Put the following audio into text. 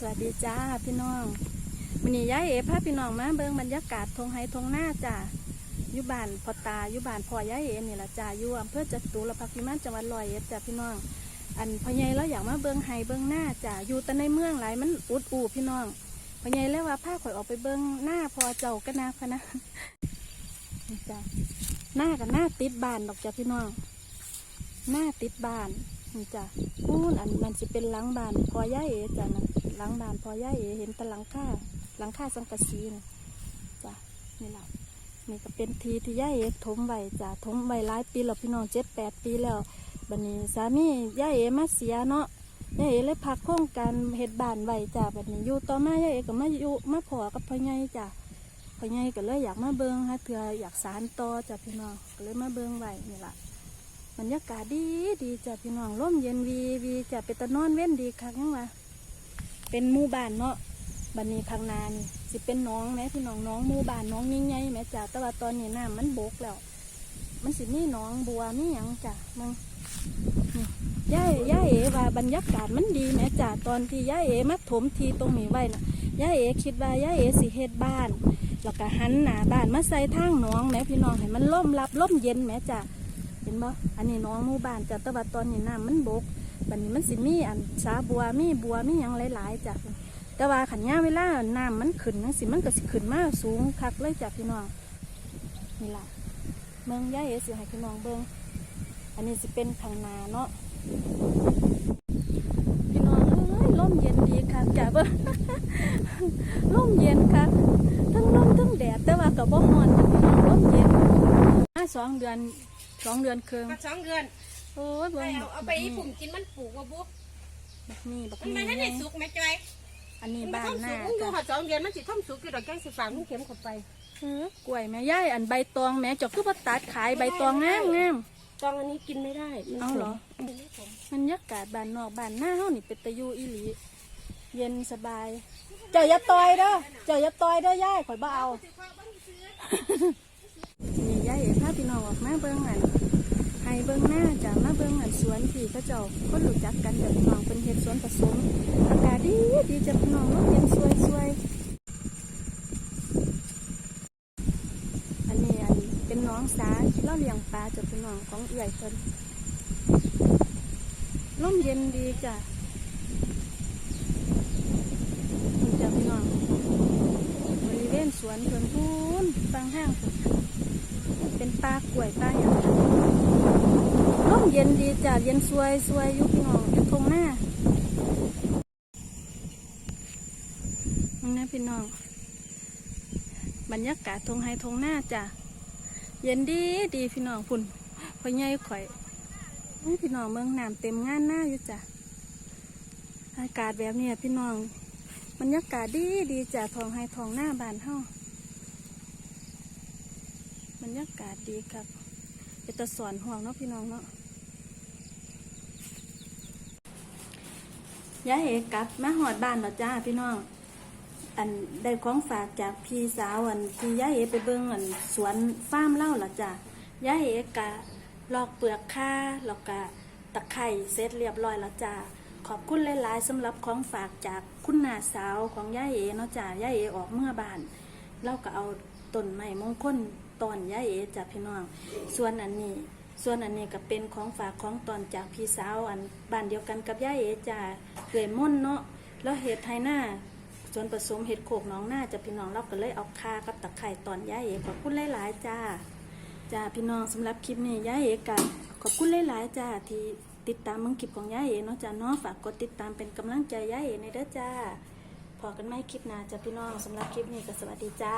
สวัสดีจ้าพี่น้องวันนี้ย้ายเอพาพี่น้องมาเบิ่งบรรยากาศทงไฮทงหน้าจ้ายู่บ้านพอตายู่บ้านพอย้ายเอนี่ละจ้าอยู่อำเภอจตุรพักษ์พิมานจังหวัดร้อยเอ็ดจ้าพี่น้อง อันพ่อใหญ่เราอยากมาเบิ่งไฮเบิ่งหน้าจ้าอยู่แต่ในเมืองหลายมันอุดอูพี่น้องพ่อใหญ่แล้วว่าพาข่อยออกไปเบิ่งหน้าพอเจ้ากันนะพะนะจ้าหน้ากับหน้าติดบานดอกจ้าพี่น้อง หน้าติดบานจ้ะพูนอันมันจะเป็นหลังบานพอย่าเอจ้ะนะ หลังบานพอย่าเอเห็นต่หลังค่าหลังค่าสังกะสีนะจ้ะนี่แหละนี่ก็เป็นทีที่ย่าเอ๋ถมไว้จ้ะถมไว้หลายปีแล้วพี่น้องเจ็ดแปดปีแล้วบัดนี้สามีย่าเอ๋มาเสียเนาะย่าเอ๋เลยพักโครงการเฮ็ดบานไว้จ้ะบัดนี้อยู่ต่อมาย่าเอ๋ก็มาอยู่มาพอกับพ่อใหญ่จ้ะพ่อใหญ่ก็เลยอยากมาเบิ่งฮะเถื่ออยากสานต่อจ้ะพี่น้องก็เลยมาเบิ่งไว้นี่แหละบรรยากาศดีดีจ้ะพี่น้องร่มเย็นวีวีจ้ะเป็นตะนอนเว้นดีคักยังวะ เป็นหมู่บ้านเนาะบันนี้พังนานี่สิเป็นน้องไหมพี่น้องน้องหมู่บ้านน้องใหญ่ไหมจ้ะแต่ว่าตอนนี้น้ำมันบกแล้ว มันสิมีน้องบัวมีหยังจ้ะมึงย่าย่าเอ๋ว่าบรรยากาศมันดีไหมจ้ะตอนที่ย่าเอ๋มาถมทีตรงนี้ไว้นะย่าเอ๋คิดว่าย่าเอ๋สิเฮ็ดบ้านแล้วก็หันหน้าบ้านมาใส่ทางน้องแหมพี่น้องให้มันล่มรับล่มเย็นแหมจ้ะเห็นบ่อันนี้น้องหมู่บ้านจ้ะแต่ว่าตอนนี้น้ำมันบก บัดนี้มันสิมีอันสาบัวมีบัวมีหยังหลายๆจ้ะแต่ว่าขันย่าเวลาน้ำมันขึ้นนั่งสิมันก็สิขึ้นมากสูงคักเลยจ้ะพี่น้องนี่ล่ะเมืองย่าเอสิให้พี่น้องเบิงอันนี้สิเป็นทางนาเนาะพี่น้องเอ้ยลมเย็นดีค่ะจ้ะเบิ่งลมเย็นค่ะทั้งลมทั้งแดดแต่ว่าก็บ่ร้อนพี่น้องลมเย็นมาสองเดือนสองเดือนครึ่งมาสองเดือน โอ้ยไปเบิ่งเอาเอาไปให้ผมกินมันปลูกว่าบุ๊บบักนี่บักมันนี่มาให้ได้สุกไหมจอยอันนี้มันบ้านท่อมหสุน้ากมึงดูจ้ะหอดสองเดือนมันสิท่อมสุกกี่ดอกแกงสิฝางมึงเข็มเข้าไปเออกล้วยแม่ย่ายอันใบตองแม่เจอกคือบ่ตัดขายใบตองงามงามตองอันนี้กินไม่ได้มันเอาเหรอขมมันยากาศบ้านนอกบ้านหน้าเฮานี่เป็นตะยูอีหลีเย็นสบาย เจ้าอย่าต่อยเด้อเจ้าอย่าต่อยเด้อย่ายข่อยบ่เอานี่ยายเอ๋พาพี่น้องออกมาเบิ่งอัน ให้เบิ่งหน้าจะมาเบิ่งอันสวนที่เขาเจ้าคนรู้จักกันจ้ะพี่น้องเป็นเฮ็ดสวนผสม อากาศดีดีจะพี่น้องลมเย็นสวยสวยอันนี้อันเป็นน้องสาเล่าเลี้ยงปลาจ้ะพี่น้องของเอื่อยเพิ่นลมเย็นดีจ้ะจะพี่น้องบริเวณสวนเพิ่นพูนฟังห้างเป็นปลากล้วยปลาอย่าง ร่มเย็นดีจ้ะเย็นสวยสวยยู่พี่น้องอยู่ตรงหน้านี่นะพี่น้อง บรรยากาศทงไฮทงหน้าจ้ะ เย็นดีดีพี่น้องพุ่นพอใหญ่ข่อยนี่พี่น้องเมืองน้ำเต็มงานหน้าอยู่จ้ะ อากาศแบบนี้พี่น้องบรรยากาศดีดีจ้ะทองไฮทองหน้าบานเฮาบรรยากาศดีครับ เป็นตะสอนห่วงเนาะพี่น้องเนาะยายเอกกลับมาหอดบ้านแล้วจ้าพี่น้อง อันได้ของฝากจากพี่สาวอันที่ยายเอไปเบิ่งอันสวนฟาร์มเล่าละจ้ายายเอกะลอกเปลือกค่าแล้วก็ตะไคร่เสร็จเรียบร้อยแล้วจ้าขอบคุณหลายๆสำหรับของฝากจากคุณนาสาวของยายเอเนาะจ้ายายเอออกเมื่อบ้าน เราก็เอาต้นไม้มงคลตอนยาเอจ้ะพี่น้อง ส่วนอันนี้ ส่วนอันนี้ก็เป็นของฝากของตอนจากพี่สาวอันบ้านเดียวกันกับยาเอจ้ะเกยม่นเนาะแล้วเห็ดไทยหน้าส่วนผสมเห็ดโขกน้องหน้าจะพี่น้องเราก็เลยเอาคากับตะไคร่ตอนยาเอขอบคุณหลายๆจ้าจ้าพี่น้องสำหรับคลิปนี้ยาเอกันขอบคุณหลายๆจ้าที่ติดตามมึงคลิปของยาเอเนาะจ้าเนาะฝากกดติดตามเป็นกำลังใจยาเอในเด้อจ้า พอกันไม่คลิปหน้าจ้าพี่น้องสำหรับคลิปนี้ก็สวัสดีจ้า